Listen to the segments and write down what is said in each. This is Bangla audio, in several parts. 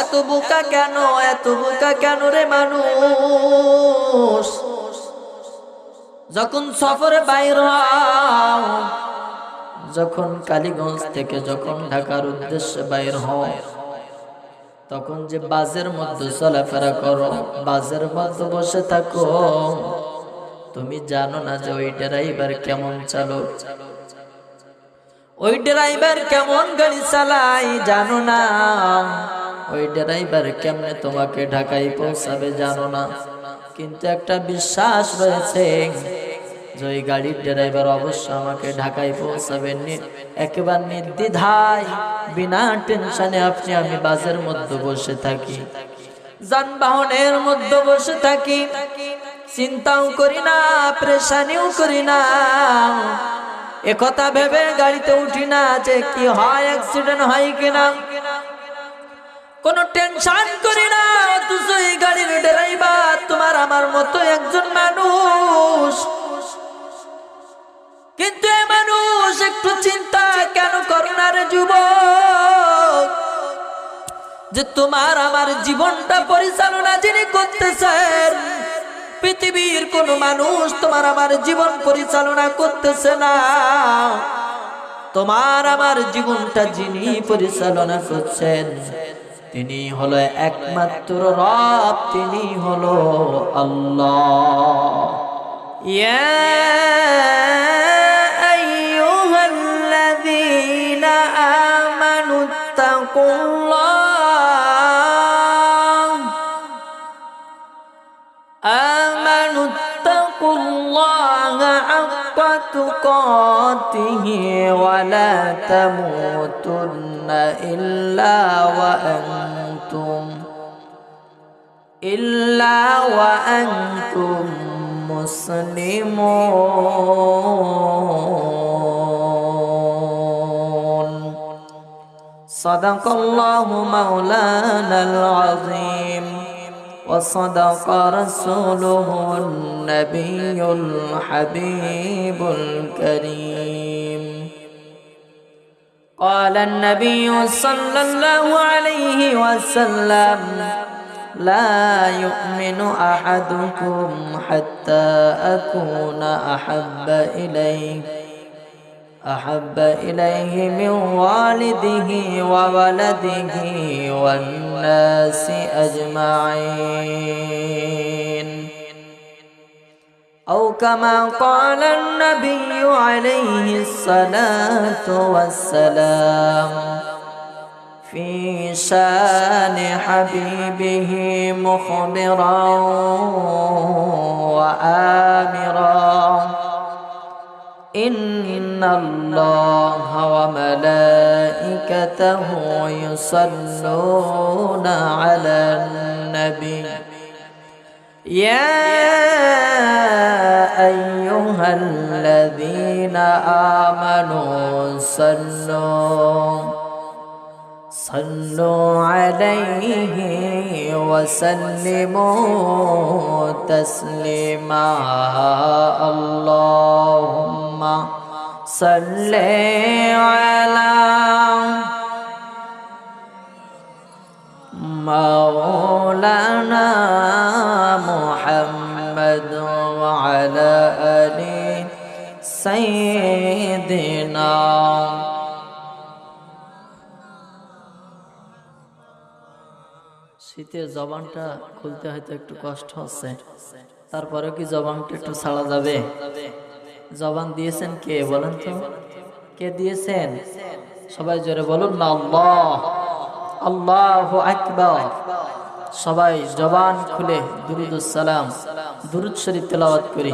এত বোকা কেন? এত বোকা কেন রে মানুষ? যখন সফরে বাইর যখন কালীগঞ্জ থেকে যখন ঢাকার উদ্দেশ্যে বাইর হও, তখন যে বাজের মধ্যে চলাফেরা করো, বাজের মধ্যে বসে থাকো, তুমি জানো না যে ওই ড্রাইভার কেমন চালক। ওই ড্রাইভার কেমন গাড়ি চালাই জানো না। ওই ড্রাইভার কেমনে তোমাকে ঢাকায় পৌঁছাবে জানো না। কিন্তু একটা বিশ্বাস রয়েছে, যে ওই গাড়ির ড্রাইভার অবশ্য আমাকে ঢাকায় পৌঁছাবেন একেবারে নির্দ্বিধায়, বিনা টেনশনে আপনি আমি বাসের মধ্যে বসে থাকি। যানবাহনের মধ্যে বসে থাকি। চিন্তাও করি না, প্রেশানিও করি না। একথা ভেবে গাড়িতে উঠি না যে কি হয় অ্যাক্সিডেন্ট হয় কিনা। কোনো টেনশন করি না এই গাড়ির ড্রাইভার, তোমার আমার মতো একজন মানুষ। কিন্তু এ মানুষ একটু চিন্তা কেন করো না রে যুবক? যে তোমার আমার জীবনটা পরিচালনা যিনি করতেছেন, পৃথিবীর কোন মানুষ তোমার আমার জীবন পরিচালনা করতেছে না। তোমার আমার জীবনটা যিনি পরিচালনা করছেন তিনি হলো একমাত্র রব তিনি হলো আল্লাহ ইয়া আইয়ুহাল্লাযীনা আমানু তাকুল্লাহ آمنوا اتقوا الله حق تقاته ولا تموتن إلا وأنتم إلا وأنتم مسلمون. صدق الله مولانا العظيم. وصدق رسوله النبي الحبيب الكريم. قال النبي صلى الله عليه وسلم لا يؤمن أحدكم حتى أكون أحب اليه أحب إليه من والده وولده والناس أجمعين. أو كما قال النبي عليه الصلاة والسلام في شأن حبيبه مخبرا وآمرا. إن الله وملائكته يصلون على النبي. يا أيها الذين آمنوا صلوا صلوا عليه وسلموا تسليما. اللهم صل على مولانا محمد وعلى آل سيدنا শীতের জবানটা খুলতে হয়তো একটু কষ্ট হচ্ছে তারপরে কি জবানটা একটু ছাড়া যাবে জবান দিয়েছেন কে বলেন তো কে দিয়েছেন সবাই জোরে বলুন না আল্লাহ আল্লাহ আকবর। সবাই জবান খুলে দুরুদ সালাম, দুরুদ শরীফ তেলাওয়াত করি।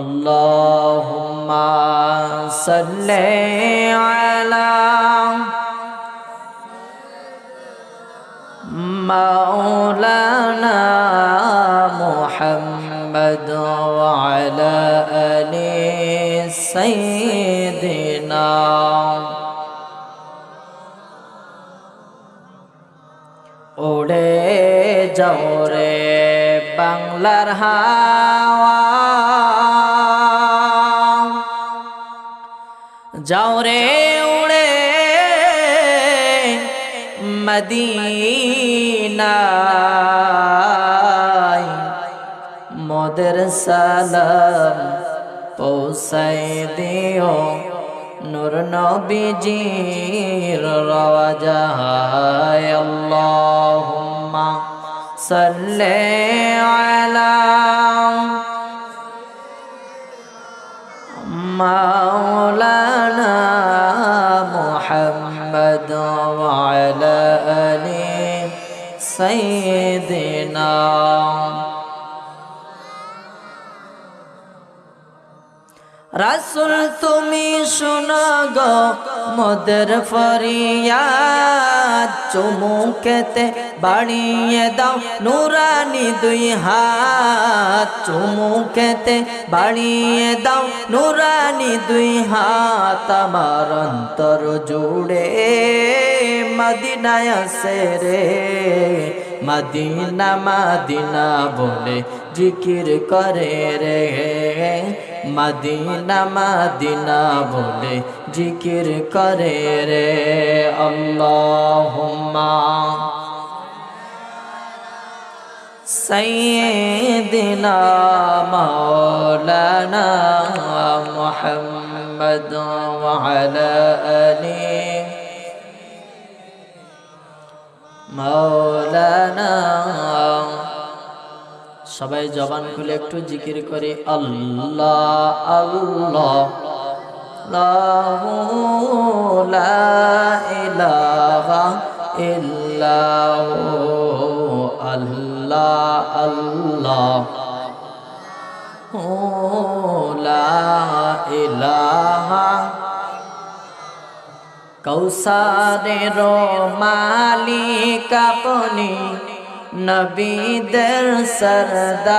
আল্লাহুম্মা সাল্লি আলা মাওলানা মুহাম্মদ ওয়া আলা যাও রে বাংলার হাওয়া। যাও রে উড়ে মদিনায়, মোদের সালাম পৌঁছাই দিও নূর নবীজির রওয়াজায়। আল্লাহুম্মা صل على مولانا محمد وعلى آله سيدنا রাসুল তুমি শোনো গো, মদের ফরিয়াদ চুমুকেতে বাড়িয়ে দাও, নুরানি দুই হাত চুমুকেতে বাড়িয়ে দাও, নুরানি দুই হাত আমার অন্তর জুড়ে। মদিনায় আসে রে, মদিনা মদিনা বলে জিকির করে রে। মদিনা মদিনা বলে জিকির করে রে আল্লাহুম্মা سيدنا مولانا محمد وعلى آله مولانا সবাই জবান খুলে একটু জিকির করে আল্লাহ আল্লাহ আল্লাহ আল্লাহ কৌসারের মালিক আপনি নবীদের সরদার।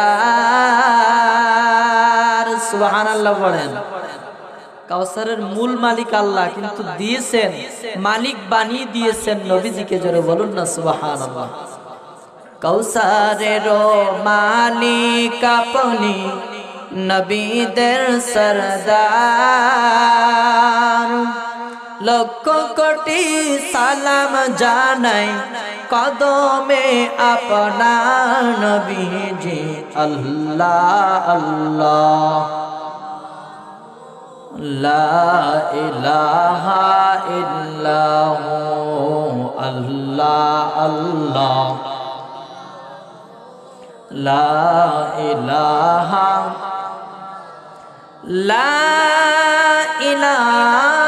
সুবহানাল্লাহ বলেন। কাউসারের মূল মালিক আল্লাহ, কিন্তু দিয়েছেন, মালিক বানিয়ে দিয়েছেন নবীজিকে জোরে বলুন না সুবহানাল্লাহ। কৌসারের মালিক আপনি নবীদের সরদার। লক্ষ কোটি সালাম জানাই কদমে আপনার নবীজি। আল্লাহ আল্লাহ। লা ইলাহা ইল্লাহু আল্লাহ আল্লাহ। লা ইলাহা। লা ইলাহা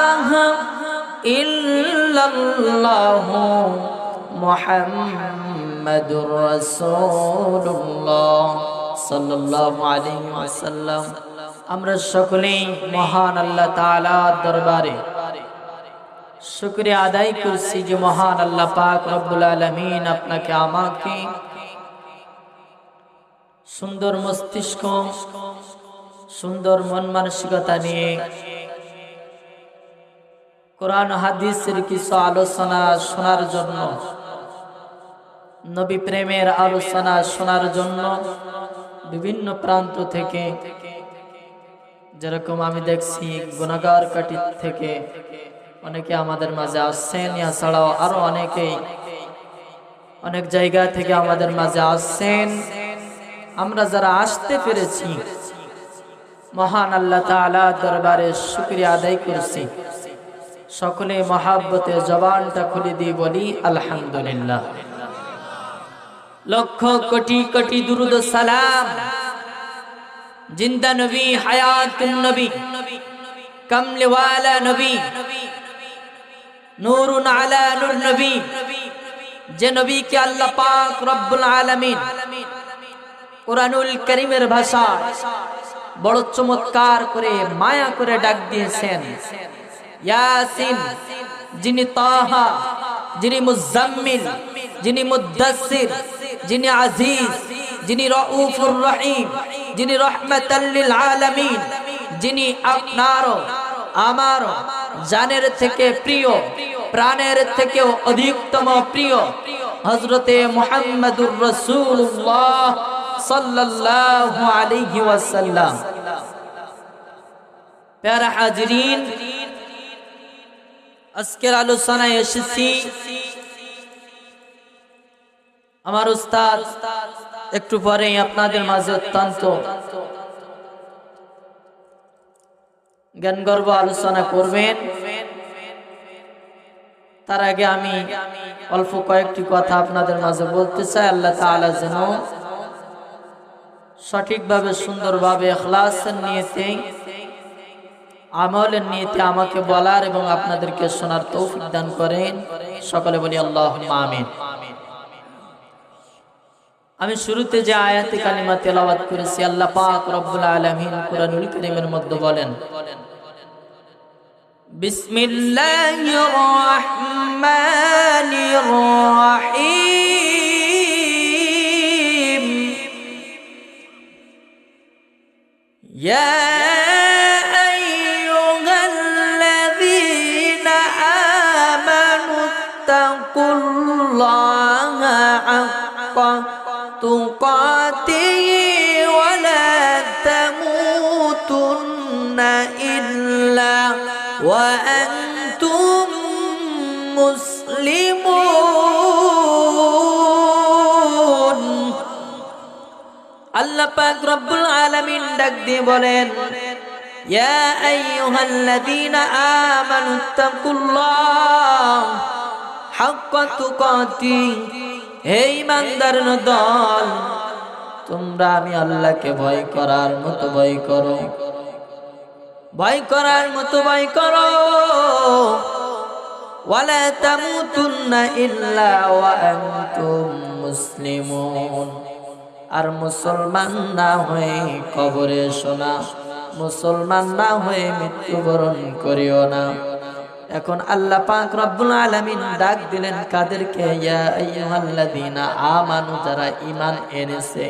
ইল্লাল্লাহু মুহাম্মাদুর রাসূলুল্লাহ সাল্লাল্লাহু আলাইহি ওয়াসাল্লাম। আমরা সকলেই মহান আল্লাহ তাআলার দরবারে শুকরিয়া আদায় করছি যে মহান আল্লাহ পাক রব্বুল আলামিন আপনাকে, আমাকে সুন্দর মস্তিষ্ক, সুন্দর মন মানসিকতা নিয়ে কোরআন, হাদিসের কিছু আলোচনা শোনার জন্য, নবী প্রেমের আলোচনা শোনার জন্য বিভিন্ন প্রান্ত থেকে, যেরকম আমি দেখছি গুণাগার কাটি থেকে অনেকে আমাদের মাঝে আসছেন, এছাড়াও আরও অনেকেই অনেক জায়গা থেকে আমাদের মাঝে আসছেন। আমরা যারা আসতে পেরেছি, মহান আল্লাহ তাআলা দরবারে শুকরিয়া আদায় করছি। সকলে মহাব্বতে জবানটা খুলে দিয়ে বলি, আলহামদুলিল্লাহ। লক্ষ কোটি কোটি দুরুদ সালাম। জিন্দা নবী, হায়াতুন নবী, কমলেওয়ালা নবী, নূরুন আলা নূর নবী, যে নবীকে আল্লাহ পাক রব্বুল আলামিন কোরআনুল করিমের ভাষা বড় চমৎকার করে, মায়া করে ডাক দিয়েছেন। ইয়াসিন, যিনি তাহা, যিনি মুজাম্মিল, যিনি মুদাসির যিনি আজিজ, যিনি রউফুর রহিম, যিনি রহমাতাল্লিল আলামিন, যিনি আপনারও, আমারও, জানের থেকে প্রিয়, প্রাণের থেকেও অধিকতম প্রিয় হজরতে মোহাম্মদুর রসুল্লাহ সাল্লাল্লাহু আলাইহি ওয়াসাল্লাম। প্যারা হাজরিন আজকের আলোচনায় এসেছি আমার উস্তাদ, একটু পরেই আপনাদের মাঝে অত্যন্ত জ্ঞান গর্ব আলোচনা করবেন। তার আগে আমি অল্প কয়েকটি কথা আপনাদের মাঝে বলতে চাই, আল্লাহ তাআলা যেন সঠিকভাবে, সুন্দরভাবে এখলাসের নিয়েতে আমলের নিয়েতে আমাকে বলার এবং আপনাদেরকে শোনার তৌফিক দান করেন। সকলে বলি আল্লাহ আমিন। আমি শুরুতে যে আয়াতে কালিমা তেলাওয়াত করেছি, আল্লাহ পাক রব্বুল আলামিন কোরআনুল কারীমের মধ্যে বলেন, বিসমিল্লাহির ডাক দিয়ে বলেন তোমরা আমি আল্লাহকে ভয় করার মতো ভয় করো, ভয় করার মতো ভয় করো। ওয়ালা তামুতুন্না ইল্লা আনতুম মুসলিমুন। আর মুসলমান না হয়ে কবরে শোনা। মুসলমান না হয়ে মৃত্যুবরণ করিও না। এখন আল্লাহ পাক রব্বুল আলামিন ডাক দিলেন কাদেরকে, ইয়া আইয়ুহাল্লাযীনা আমানু যারা ঈমান এনেছে,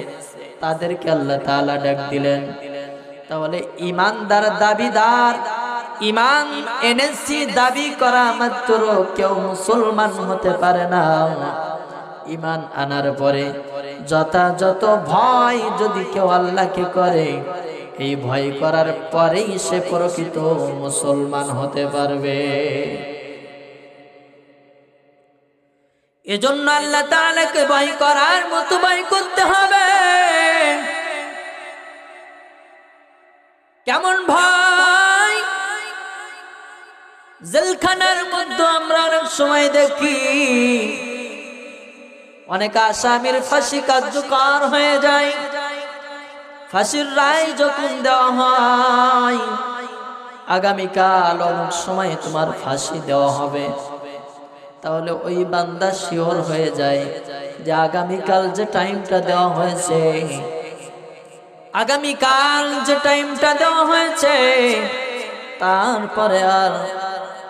তাদেরকে আল্লাহ তাআলা ডাক দিলেন। তাহলে ঈমানদার দাবিদার, ঈমান এনেছি, দাবি করা মাত্র কেউ মুসলমান হতে পারে না। ঈমান আনার পরে যথাযথ ভয় যদি কেউ আল্লাহকে করে, এই ভয় করার পরেই সে প্রকৃত মুসলমান হতে পারবে। এজন্য আল্লাহ তাআলাকে ভয় করার মতো ভয় করতে হবে। কেমন ভয়? জেলখানার মধ্যে আমরা অনেক সময় দেখি অনেক আসামির ফাঁসি কার্যকর হয়ে যায়। ফাঁসির রায় যখন দেওয়া হয়, আগামীকাল অমুক সময় তোমার ফাঁসি দেওয়া হবে। তাহলে ওই বান্দা শিওর হয়ে যায় যে আগামীকাল যে টাইমটা দেওয়া হয়েছে, আগামীকাল যে টাইমটা দেওয়া হয়েছে, তারপরে আর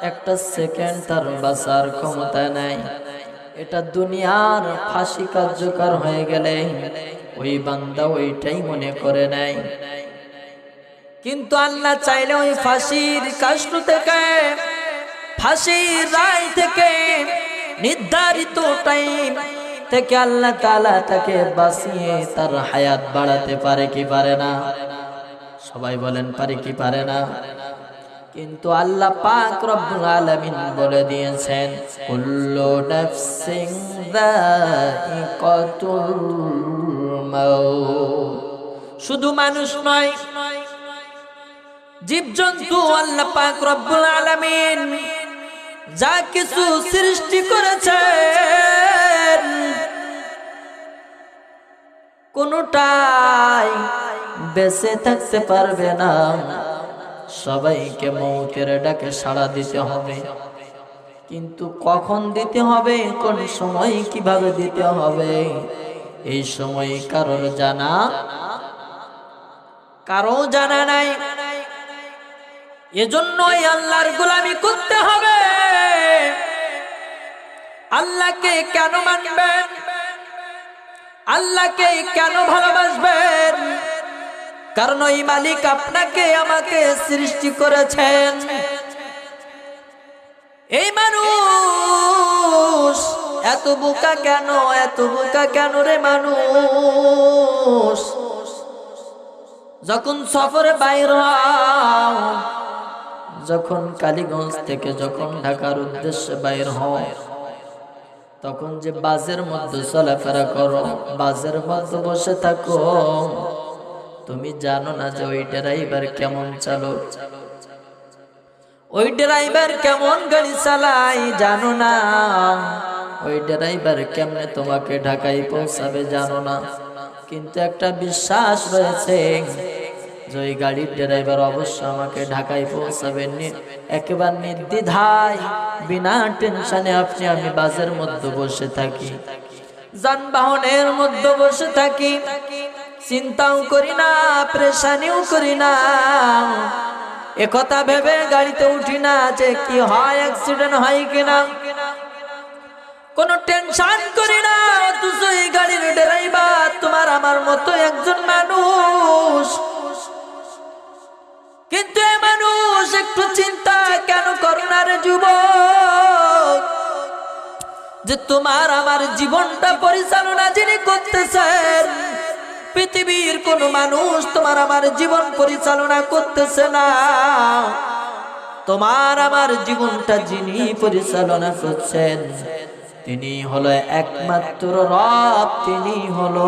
একটা সেকেন্ড তার বাঁচার ক্ষমতা নাই। এটা দুনিয়ার ফাঁসি কার্যকর হয়ে গেলে ওই বান্দা ওইটাই মনে করে নেয়। কিন্তু আল্লাহ চাইলে ওই ফাঁসির কাষ্ট থেকে, ফাঁসির রায় থেকে, নির্ধারিত টাইম থেকে আল্লাহ তালা তাকে বাঁচিয়ে তার হায়াত বাড়াতে পারে কি পারে না? সবাই বলেন, পারে কি পারে না? কিন্তু আল্লাহ পাক রব্বুল আলামিন বলে দিয়েছেন, কুল্লু নাফসিন যায়িকাতুল মাউত। শুধু মানুষ নয়, জীবজন্তু আল্লাহ পাক রব্বুল আলামিন যা কিছু সৃষ্টি করেছেন, কোনটাই বেঁচে থাকতে পারবে না। সবাইকে মৌতের ডাকে সাড়া দিতে হবে। কিন্তু কখন দিতে হবে, কোন সময় কীভাবে দিতে হবে, এই সময় কারোর জানা, কারও জানা নাই। এজন্যই আল্লাহর গোলামি করতে হবে। আল্লাহকে কেন মানবেন? আল্লাহকে কেন ভালোবাসবেন? কারণ ওই মালিক আপনাকে, আমাকে সৃষ্টি করেছেন। এই মানুষ, এত বোকা কেন, এত বোকা কেন রে মানুষ? যখন সফরে বাইর যখন কালীগঞ্জ থেকে যখন ঢাকার উদ্দেশ্যে বাইর হও, তখন যে বাজের মধ্যে চলাফেরা করো, বাজের মধ্যে বসে থাকো তুমি জানো না যে ওই ড্রাইভার কেমন চালক? ওই ড্রাইভার কেমন গাড়ি চালাই জানো না। ওই ড্রাইভার কেমনে তোমাকে ঢাকায় পৌঁছাবে জানো না। কিন্তু একটা বিশ্বাস রয়েছে যে ওই গাড়ির ড্রাইভার অবশ্য আমাকে ঢাকায় পৌঁছাবেন নি- একেবারে নির্দ্বিধায়, বিনা টেনশনে আপনি আমি বাসের মধ্যে বসে থাকি। যানবাহনের মধ্যে বসে থাকি। চিন্তাও করি না, প্রেশানিও করি না। একথা ভেবে গাড়িতে উঠি না যে কি হয় অ্যাক্সিডেন্ট হয় কিনা। কোন টেনশন করি না এই গাড়ির ড্রাইভার তোমার আমার মতো একজন মানুষ। কিন্তু এ মানুষ একটু চিন্তা কেন করো না রে যুবক? যে তোমার আমার জীবনটা পরিচালনা যিনি করতেছেন পৃথিবীর কোন মানুষ তোমার আমার জীবন পরিচালনা করতেছে না। তোমার আমার জীবনটা যিনি পরিচালনা করছেন, তিনি হলো একমাত্র রব, তিনি হলো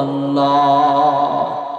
আল্লাহ।